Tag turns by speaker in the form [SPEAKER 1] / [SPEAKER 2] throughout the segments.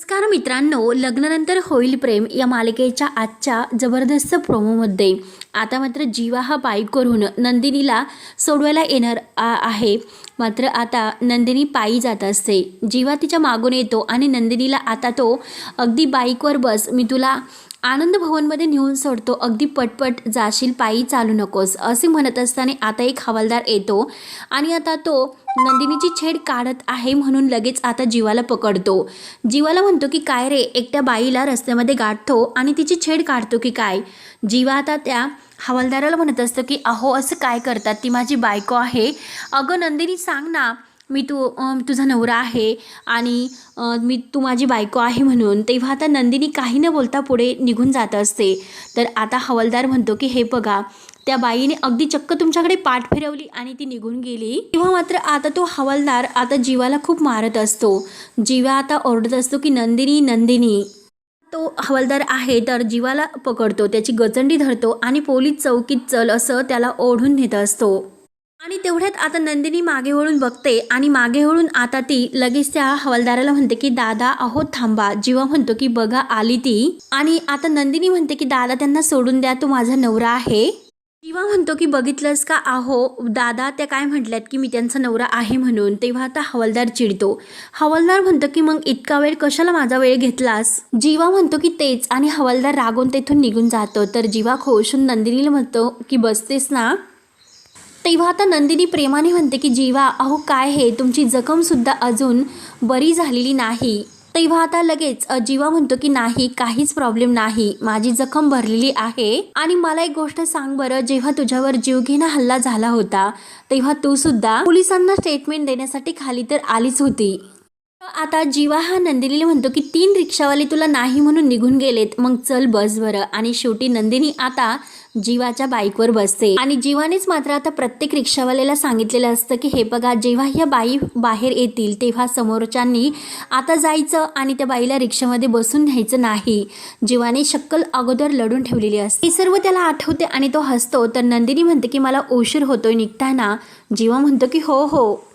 [SPEAKER 1] नमस्कार मित्रांनो लग्नानंतर होईल प्रेम या मालिकेच्या आजच्या जबरदस्त प्रोमोमध्ये आता मात्र जीवा हा बाईक करून नंदिनीला सोडवायला येणार आहे. मात्र आता नंदिनी पायी जात असते. जीवा तिच्या मागून येतो आणि नंदिनीला आता तो अगदी बाईकवर बस मी तुला आनंद भवनमध्ये नेऊन सोडतो. अगदी पटपट जाशील पायी चालू नकोस असे म्हणत असताना आता एक हवालदार येतो आणि आता तो नंदिनीची छेड काढत आहे म्हणून लगेच आता जीवाला पकडतो. जीवाला म्हणतो की काय रे एकट्या बाईला रस्त्यामध्ये गाठतो आणि तिची छेड काढतो की काय? जीवा आता त्या हवालदाराला म्हणत असतो की अहो असं काय करतात? ती माझी बायको आहे. अगं नंदिनी सांग ना मी तू तुझा नवरा आहे आणि मी तू माझी बायको आहे म्हणून तेव्हा आता नंदिनी काही न बोलता पुढे निघून जात असते. तर आता हवालदार म्हणतो की हे बघा त्या बाईने अगदी चक्क तुमच्याकडे पाठ फिरवली आणि ती निघून गेली. तेव्हा मात्र आता तो हवालदार आता जीवाला खूप मारत असतो. जीवा आता ओरडत असतो की नंदिनी नंदिनी. तो हवालदार आहे तर जीवाला पकडतो त्याची गचंडी धरतो आणि पोलीस चौकीत चल असं त्याला ओढून नेत असतो. आणि तेवढ्यात आता नंदिनी मागे वळून बघते आणि मागे वळून आता ती लगेच त्या हवालदाराला म्हणते की दादा अहो थांबा. जीवा म्हणतो की बघा आली ती. आणि आता नंदिनी म्हणते की दादा त्यांना सोडून द्या तो माझा नवरा आहे. जीवा म्हणतो की बघितलंस का? आहो दादा त्या काय म्हटल्यात की मी त्यांचा नवरा आहे म्हणून. तेव्हा आता हवालदार चिडतो. हवालदार म्हणतो की मग इतका वेळ कशाला माझा वेळ घेतलास? जीवा म्हणतो की तेच. आणि हवालदार रागून तेथून निघून जातो. तर जीवा खोशून नंदिनीला म्हणतो की बसतेस ना? तेव्हा आता नंदिनी प्रेमाने म्हणते की जीवा अहो काय हे? तुमची जखमसुद्धा अजून बरी झालेली नाही. तेव्हा आता लगेच जीवा म्हणतो की नाही काहीच प्रॉब्लेम नाही. माझी जखम भरलेली आहे. आणि मला एक गोष्ट सांग बरं जेव्हा तुझ्यावर जीवघेणा हल्ला झाला होता तेव्हा तू सुद्धा पोलिसांना स्टेटमेंट देण्यासाठी खाली तर आलीच होती. आता जीवा हा नंदिनीला म्हणतो की तीन रिक्षावाले तुला नाही म्हणून निघून गेलेत. मग चल बस बरं. आणि शेवटी नंदिनी आता जीवाच्या बाईकवर बसते. आणि जीवानेच मात्र आता प्रत्येक रिक्षावाल्याला सांगितलेलं असतं की हे बघा जेव्हा ह्या बाई बाहेर येतील तेव्हा समोरच्यांनी आता जायचं आणि त्या बाईला रिक्षामध्ये बसून न्यायचं नाही. जीवाने शक्कल अगोदर लढून ठेवलेली असते. हे सर्व त्याला आठवते आणि तो हसतो. तर नंदिनी म्हणते की मला उशीर होतोय निघताना. जीवा म्हणतो की हो हो.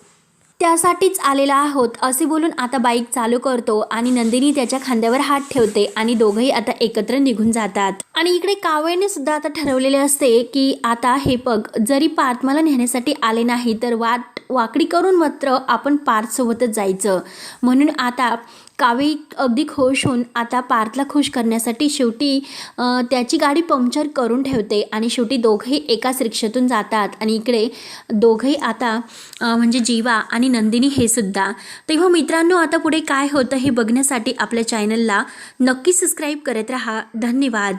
[SPEAKER 1] त्यासाठीच आलेला आहोत असे बोलून आता बाईक चालू करतो आणि नंदिनी त्याच्या खांद्यावर हात ठेवते आणि दोघंही आता एकत्र निघून जातात. आणि इकडे कावळ्याने सुद्धा आता ठरवलेले असते की आता हे पग जरी पार्थमाला नेण्यासाठी आले नाही तर वाद वाकडी करून मात्र आपण पार्थसोबतच जायचं. म्हणून आता कावे अगदी खुश होऊन आता पार्थला खुश करण्यासाठी शेवटी त्याची गाडी पंक्चर करून ठेवते आणि शेवटी दोघंही एकाच रिक्षातून जातात आणि इकडे दोघंही आता म्हणजे जीवा आणि नंदिनी हे सुद्धा. तेव्हा मित्रांनो आता पुढे काय होतं हे बघण्यासाठी आपल्या चॅनलला नक्की सबस्क्राईब करत राहा. धन्यवाद.